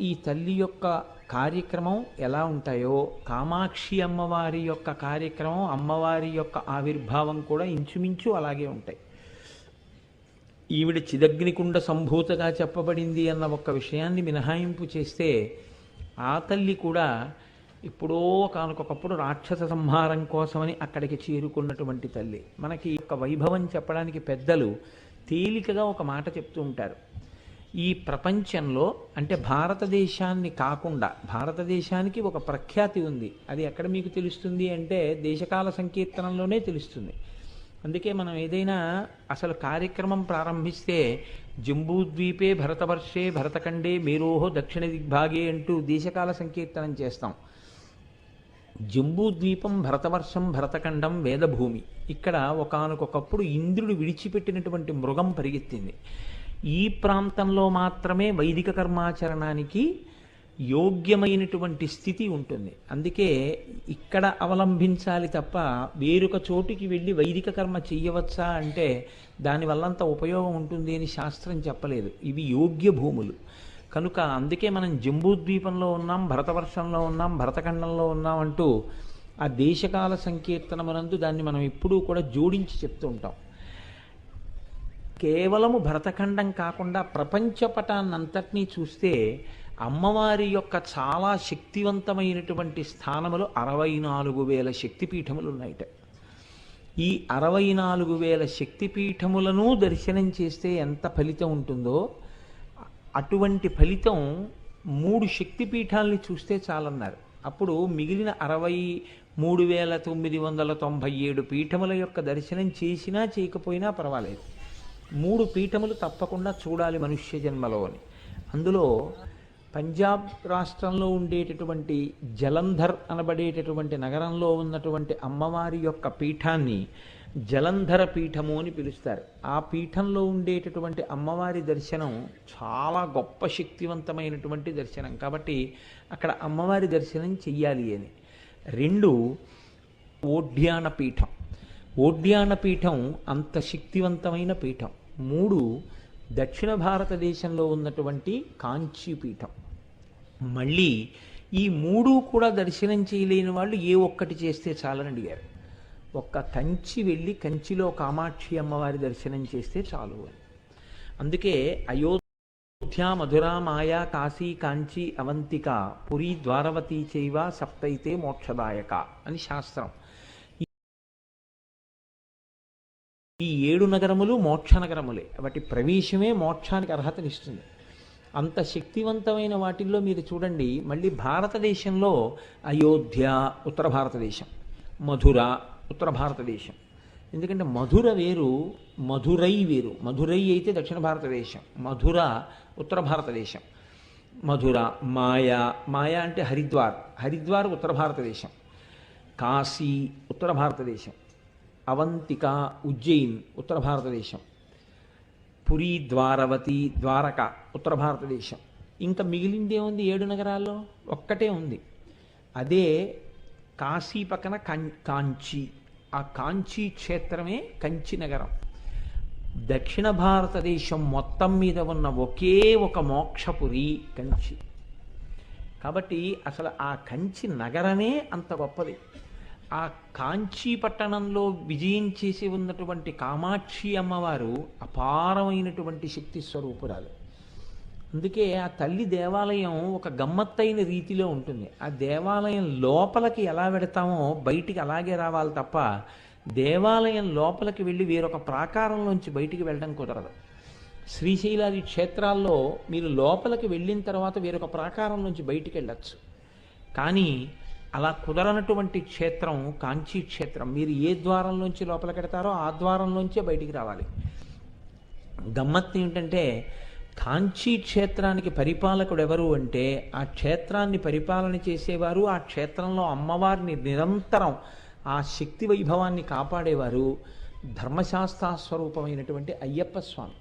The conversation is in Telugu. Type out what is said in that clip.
ఈ తల్లి యొక్క కార్యక్రమం ఎలా ఉంటాయో కామాక్షి అమ్మవారి యొక్క కార్యక్రమం అమ్మవారి యొక్క ఆవిర్భావం కూడా ఇంచుమించు అలాగే ఉంటాయి. ఈవిడ చిదగ్నికుండ సంభూతగా చెప్పబడింది అన్న ఒక విషయాన్ని మినహాయింపు చేస్తే ఆ తల్లి కూడా ఇప్పుడో కానొకప్పుడు రాక్షస సంహారం కోసమని అక్కడికి చేరుకున్నటువంటి తల్లి. మనకి యొక్క వైభవం చెప్పడానికి పెద్దలు తేలికగా ఒక మాట చెప్తూ ఉంటారు. ఈ ప్రపంచంలో అంటే భారతదేశాన్ని కాకుండా భారతదేశానికి ఒక ప్రఖ్యాతి ఉంది. అది ఎక్కడ మీకు తెలుస్తుంది అంటే దేశకాల సంకీర్తనంలోనే తెలుస్తుంది. అందుకే మనం ఏదైనా అసలు కార్యక్రమం ప్రారంభిస్తే జంబూద్వీపే భరతవర్షే భరతఖండే మేరోహో దక్షిణ దిగ్భాగే అంటూ దేశకాల సంకీర్తనం చేస్తాం. జంబూద్వీపం భరతవర్షం భరతఖండం వేదభూమి. ఇక్కడ ఒకానొకప్పుడు ఇంద్రుడు విడిచిపెట్టినటువంటి మృగం పరిగెత్తింది. ఈ ప్రాంతంలో మాత్రమే వైదిక కర్మాచరణానికి యోగ్యమైనటువంటి స్థితి ఉంటుంది. అందుకే ఇక్కడ అవలంబించాలి తప్ప వేరొక చోటుకి వెళ్ళి వైదిక కర్మ చెయ్యవచ్చా అంటే దానివల్లంత ఉపయోగం ఉంటుంది అని శాస్త్రం చెప్పలేదు. ఇవి యోగ్య భూములు. కనుక అందుకే మనం జంబూద్వీపంలో ఉన్నాం భరతవర్షంలో ఉన్నాం భరతఖండంలో ఉన్నాం అంటూ ఆ దేశకాల సంకీర్తనమునందు దాన్ని మనం ఎప్పుడూ కూడా జోడించి చెప్తూ ఉంటాం. కేవలము భరతఖండం కాకుండా ప్రపంచపటాన్నంతటినీ చూస్తే అమ్మవారి యొక్క చాలా శక్తివంతమైనటువంటి స్థానములు అరవై నాలుగు వేల శక్తిపీఠములు ఉన్నాయిట ఈ అరవై నాలుగు వేల శక్తిపీఠములను దర్శనం చేస్తే ఎంత ఫలితం ఉంటుందో అటువంటి ఫలితం మూడు శక్తిపీఠాలని చూస్తే చాలన్నారు. అప్పుడు మిగిలిన అరవై మూడు వేల తొమ్మిది వందల తొంభై ఏడు పీఠముల యొక్క దర్శనం చేసినా చేయకపోయినా పర్వాలేదు. మూడు పీఠములు తప్పకుండా చూడాలి మనుష్య జన్మలో అని. అందులో పంజాబ్ రాష్ట్రంలో ఉండేటటువంటి జలంధర్ అనబడేటటువంటి నగరంలో ఉన్నటువంటి అమ్మవారి యొక్క పీఠాన్ని జలంధర పీఠము అని పిలుస్తారు. ఆ పీఠంలో ఉండేటటువంటి అమ్మవారి దర్శనం చాలా గొప్ప శక్తివంతమైనటువంటి దర్శనం. కాబట్టి అక్కడ అమ్మవారి దర్శనం చెయ్యాలి అని. రెండు ఓడ్యాన పీఠం. ఓడ్యాన పీఠం అంత శక్తివంతమైన పీఠం. మూడు దక్షిణ భారతదేశంలో ఉన్నటువంటి కాంచీపీఠం. మళ్ళీ ఈ మూడు కూడా దర్శనం చేయలేని వాళ్ళు ఏ ఒక్కటి చేస్తే చాలని అడిగారు. ఒక్క కంచి వెళ్ళి కంచిలో కామాక్షి అమ్మవారి దర్శనం చేస్తే చాలు అని. అందుకే అయోధ్య మధుర మాయా కాశీ కాంచి అవంతిక పురి ద్వారవతి చైవ సప్తైతే మోక్షదాయక అని శాస్త్రం. ఈ ఏడు నగరములు మోక్ష నగరములే. వాటి ప్రవేశమే మోక్షానికి అర్హతనిస్తుంది అంత శక్తివంతమైన వాటిల్లో మీరు చూడండి మళ్ళీ భారతదేశంలో అయోధ్య ఉత్తర భారతదేశం మధుర ఉత్తర భారతదేశం. ఎందుకంటే మధుర వేరు మధురై వేరు. మధురై అయితే దక్షిణ భారతదేశం మధుర ఉత్తర భారతదేశం. మధుర మాయా మాయా అంటే హరిద్వార్ హరిద్వార్ ఉత్తర భారతదేశం. కాశీ ఉత్తర భారతదేశం. అవంతిక ఉజ్జయిన్ ఉత్తర భారతదేశం. పురి ద్వారవతి ద్వారక ఉత్తర భారతదేశం. ఇంకా మిగిలింది ఏముంది? ఏడు నగరాల్లో ఒక్కటే ఉంది. అదే కాశీ పక్కన కం కాంచి. ఆ కాంచీ క్షేత్రమే కంచి నగరం. దక్షిణ భారతదేశం మొత్తం మీద ఉన్న ఒకే ఒక మోక్షపురి కంచి. కాబట్టి అసలు ఆ కంచి నగరమే అంత గొప్పది. ఆ కాంచీ పట్టణంలో విజయం చేసి ఉన్నటువంటి కామాక్షి అమ్మవారు అపారమైనటువంటి శక్తి స్వరూపురాలు. అందుకే ఆ తల్లి దేవాలయం ఒక గమ్మత్తైన రీతిలో ఉంటుంది. ఆ దేవాలయం లోపలికి ఎలా పెడతామో బయటికి అలాగే రావాలి తప్ప దేవాలయం లోపలికి వెళ్ళి వేరొక ప్రాకారంలోంచి బయటికి వెళ్ళడం కుదరదు. శ్రీశైలాది క్షేత్రాల్లో మీరు లోపలికి వెళ్ళిన తర్వాత వేరొక ప్రాకారం నుంచి బయటికి వెళ్ళచ్చు. కానీ అలా కుదరనటువంటి క్షేత్రం కాంచీ క్షేత్రం మీరు ఏ ద్వారంలోంచి లోపల కడతారో ఆ ద్వారంలోంచే బయటికి రావాలి. గమ్మత్తు ఏంటంటే కాంచీ క్షేత్రానికి పరిపాలకుడు ఎవరు అంటే ఆ క్షేత్రాన్ని పరిపాలన చేసేవారు ఆ క్షేత్రంలో అమ్మవారిని నిరంతరం ఆ శక్తి వైభవాన్ని కాపాడేవారు ధర్మశాస్త్ర స్వరూపమైనటువంటి అయ్యప్ప స్వామి.